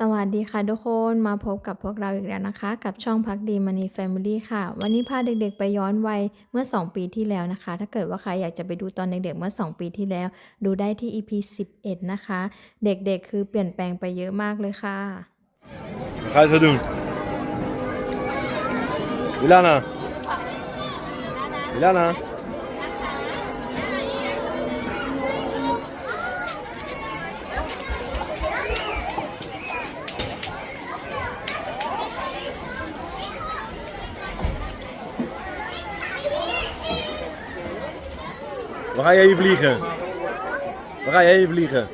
สวัสดีค่ะทุกคนมาพบกับพวกเราอีกแล้วนะคะ กับช่องพักดีมันนี่แฟมิลี่ค่ะ วันนี้พาเด็กๆไปย้อนวัยเมื่อ 2 ปีที่แล้วนะคะ ถ้าเกิดว่าใครอยากจะไปดูตอนเด็กๆเมื่อ 2 ปีที่แล้ว ดูได้ที่ EP 11 นะคะ เด็กๆ คือเปลี่ยนแปลงไปเยอะมากเลยค่ะ Ga je zo doen? Ilana. Ilana. Waar ga je heen vliegen? Waar ga je heen vliegen?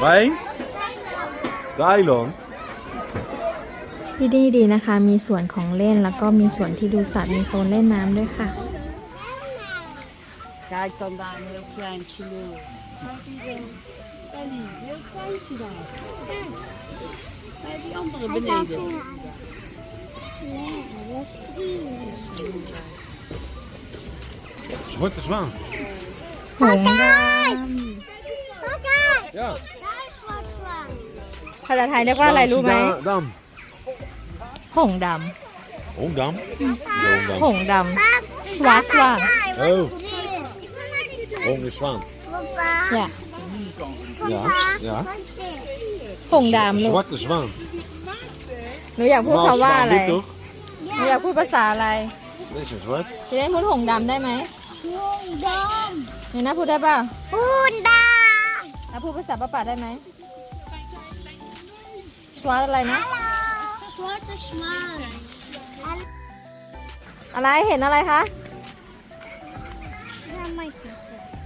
Waarheen? Thailand? ที่นี่ดีนะคะ มีสวนของเล่นแล้วก็มีสวนที่ดูสัตว์ มีโซนเล่นน้ำด้วยค่ะ Kijk dan daar een heel kleintje leeuw. Ellie, heel kleintje daar. Kijk. Bij die andere beneden. Zwarte zwaan. หงส์ Ja. ภาษาไทยเรียกว่าอะไรรู้ไหม Dam. หงส์ด Hongdam? ำหงส์ดำสวาสว่าง Oh, hong is zwaan. เนี่ย Ja, ja. หงส์ดำลูก Zwarte zwaan. หนูอยากพูด Normaal คำว่า zwaan อะไร dit toch? หนูอยากพูดภาษาอะไร Dit is een zwart. จะได้พูดหงส์ดำได้ไหม Hond dam. เนี่ยนะพูดได้ป่ะ Hond dam. แล้วพูดภาษาป้าป๋าได้ไหมสวาอะไรนะ Zwarte zwaan. อะไรเห็นอะไรคะ Ja, maar ik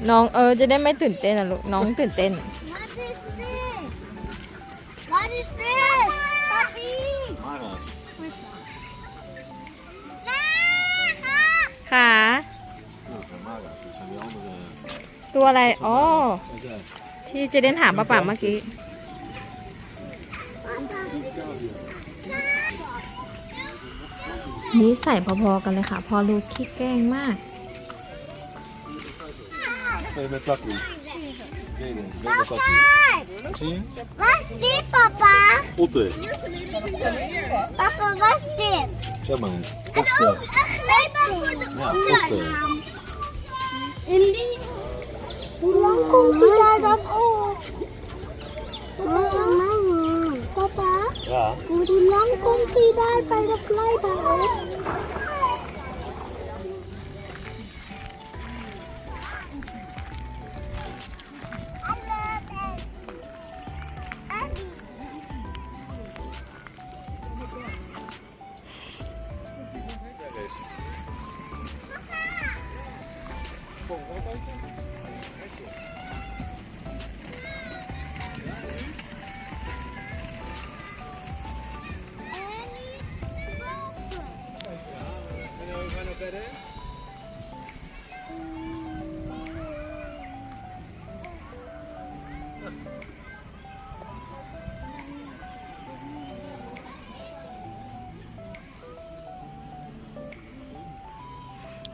น้องเออจะได้ไม่ตื่นเต้นนะลูกน้องตื่นเต้น Wat is dit? Wat is dit? Papi. Mara. Nee, ga. ขา ตัวอะไร อ๋อ Kijk uit. ที่เจะเด่นถามป้าป๋าเมื่อกี้ นี่ใส่พอๆกันเลยค่ะ พอลูกขี้แกล้งมาก Nee, met takkie. Jaden, met takkie. Kijk. Zie je? Wat is dit, papa? Otter. Papa, wat is dit? Zeg maar eens. En ook een glijbaan voor de Ja, otter. otter. En die... Hoe lang komt die daar dan op? Papa, Ja. hoe lang komt die daar bij de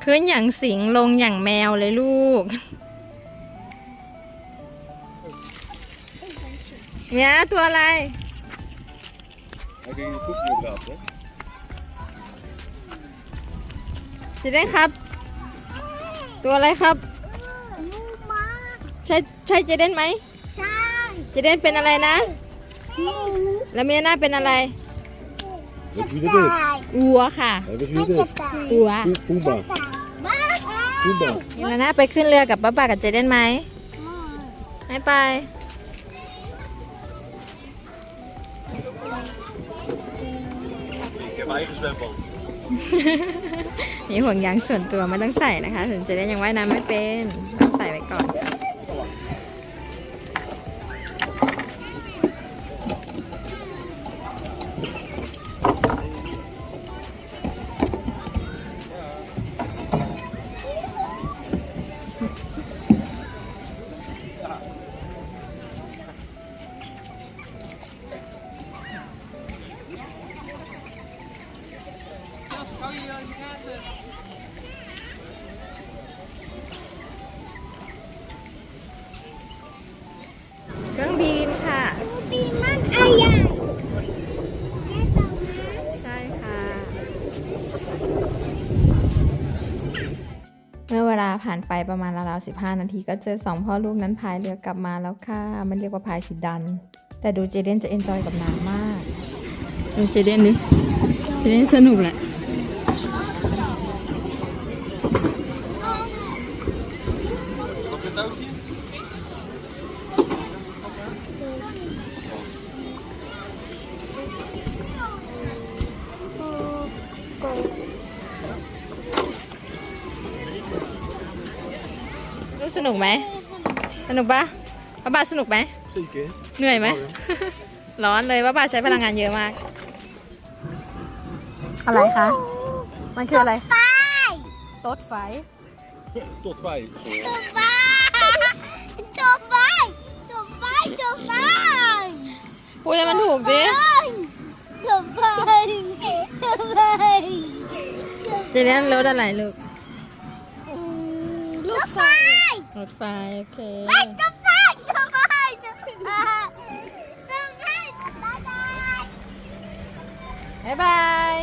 ขึ้นอย่างสิงลงอย่างแมวเลยลูกเนี่ยตัวอะไร Heb je die koekje gebracht, hè? จะได้ครับ ตัวอะไรครับ Mama, ใช่ใช่เจเดนไหม zijn. เจเดนเป็นอะไรนะ แล้วเมียนาเป็นอะไร Weet je wie dit is? อัวค่ะ Hey, weet je wie dit is? อัว Poe- Poemba. Poemba. เมียนาไปขึ้นเรือกับป้าป๋ากับเจเดนไหมไม่ไป Ik heb eigen zwembad. มีห่วงยางส่วนตัวไม่ต้องใส่นะคะถึงจะได้ยังว่ายน้ำไม่เป็นต้องใส่ไว้ก่อน เครื่องบินค่ะ ปีมันอายาแม่ฟังนะใช่ค่ะ เมื่อเวลาผ่านไปประมาณราวๆ15 นาทีก็เจอสองพ่อลูกนั้นพายเรือกลับมาแล้วค่ะ มันเรียกว่าพายสิดัน แต่ดูเจเดนจะเอนจอยกับน้ำมาก เจเดนดิเจเดนสนุกแหละ สนุกไหม สนุกปะป้าบาสนุกไหม Zeker. เหนื่อยไหม ร้อนเลยป้าบาใช้พลังงานเยอะมาก อะไรคะ มันคืออะไรไปรถไฟ Tot vijf. จบไปจบไปจบไปจบไปพูดให้มันถูกสิจบไปจบไปเจเดนรถอะไรลูกรถไฟ รถไฟโอเคไปจบไปจบไปจบไปจบไปบ๊ายบายบ๊ายบาย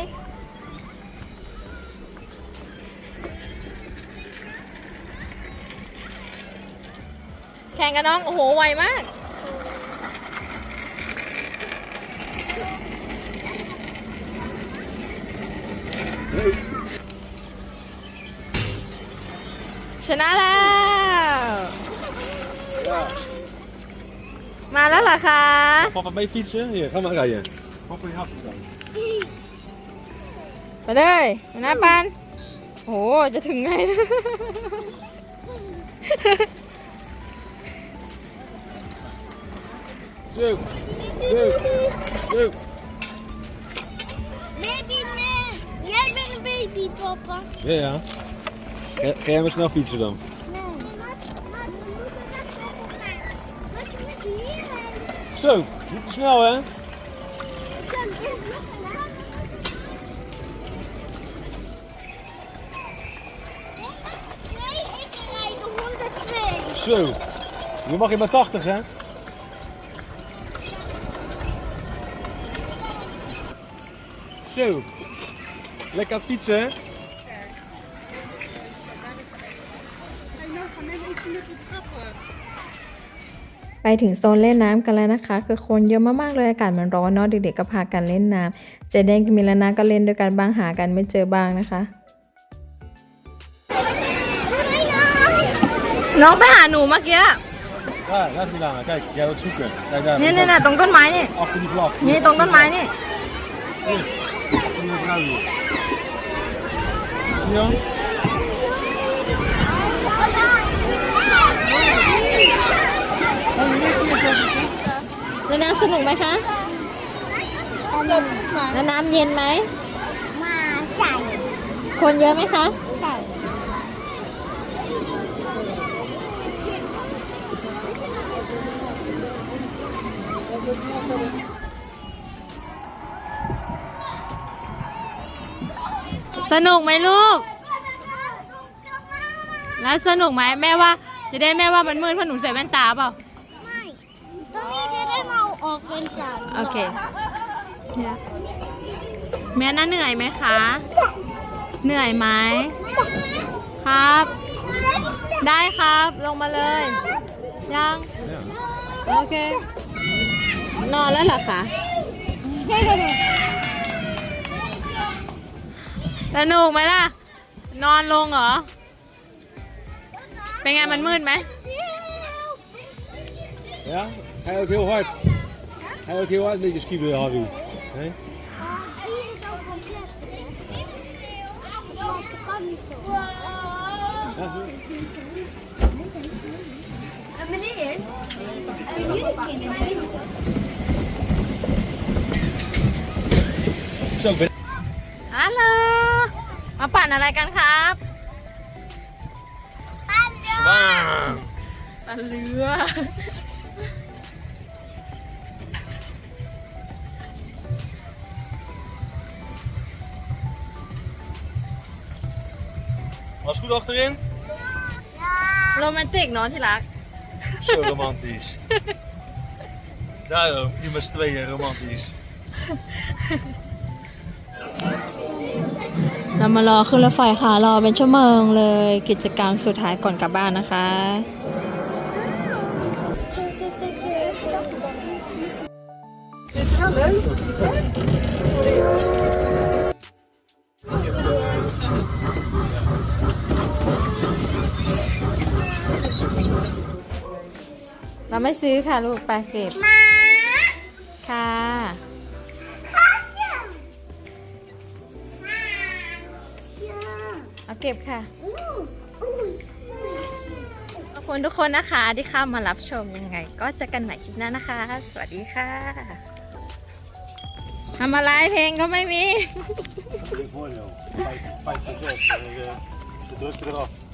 แข่งกับน้อง โอ้โห ไวมากชนะแล้ว มาแล้วเหรอคะ Papa mee fietsen? Hier, ga maar rijden. Papa je happen staan. ไปเลยมาหน้าปันโห จะถึงไง Zo. Zo. Zo. Baby man, jij bent een baby, papa. Ja, ja. Ga, ga jij maar snel fietsen dan? Zo, niet te snel hè? Nee, ik rijd de 102. Zo. Nu mag je maar 80 hè? Zo. Lekker aan het fietsen hè? ไปถึงโซนเล่นน้ำกันแล้วนะคะ คือคนเยอะมากๆเลยอากาศมันร้อนเนาะเด็กๆก็พากันเล่นน้ำเจเดนกับมิลานาก็เล่นด้วยกันบ้างหากันไม่เจอบ้างนะคะ น้องไปหาหนูเมื่อกี้ Daar, daar is Milana. Kijk, jij wilt zoeken. Kijk daar. นี่นี่ตรงต้นไม้นี่ Achter die vlag. นี่ตรงต้นไม้นี่ Hier. Achter die vrouw hier. Zie je dan? แล้วน้ำสนุกไหมคะ แล้วน้ำเย็นไหม มาใส่คนเยอะไหมคะ ใส่สนุกไหมลูก แล้วสนุกไหมแม่ว่า จะได้แม่ว่ามันมืดเพราะหนูใส่แว่นตาเปล่า ไม่ตอนนี้จะได้มาออก เป็นจันโอเคแม่น่าเหนื่อยไหมคะ เหนื่อยไหมครับ ได้ครับลงมาเลย ยัง Ja. โอเค นอนแล้วเหรอคะสนุกไหมล่ะ นอนลงเหรอ เป็นไงมันมืดไหม Ja? Ga je ook heel hard? Ga je ook heel hard met je skiën, Harry? Nee? Hier is ook van plastic. hè? Plastic kan niet zo. Ja, zo. En meneer? En jullie kinderen? Zo, ben ฮัลโหล มาปั่นอะไรกันครับ Zwaar. ปั่นเรือ Was goed achterin? โรแมนติกเนาะที่รัก Zo romantisch. Daarom, die met z'n tweeën romantisch. เรามารอขึ้นรถไฟค่ะ รอเป็นชั่วโมงเลย กิจกรรมสุดท้ายก่อนกลับบ้านนะคะ เราไม่ซื้อค่ะลูกไปเก็บมาค่ะข้าเชื่อมาเชื่อเอาเก็บค่ะอู้อู้ขอบคุณทุกคนนะคะที่เข้ามารับชมยังไง ก็เจอกันใหม่คลิปหน้านะคะ สวัสดีค่ะทำอะไรเพลงก็ไม่มี Ik hoor jou. Vijf, vijf procent.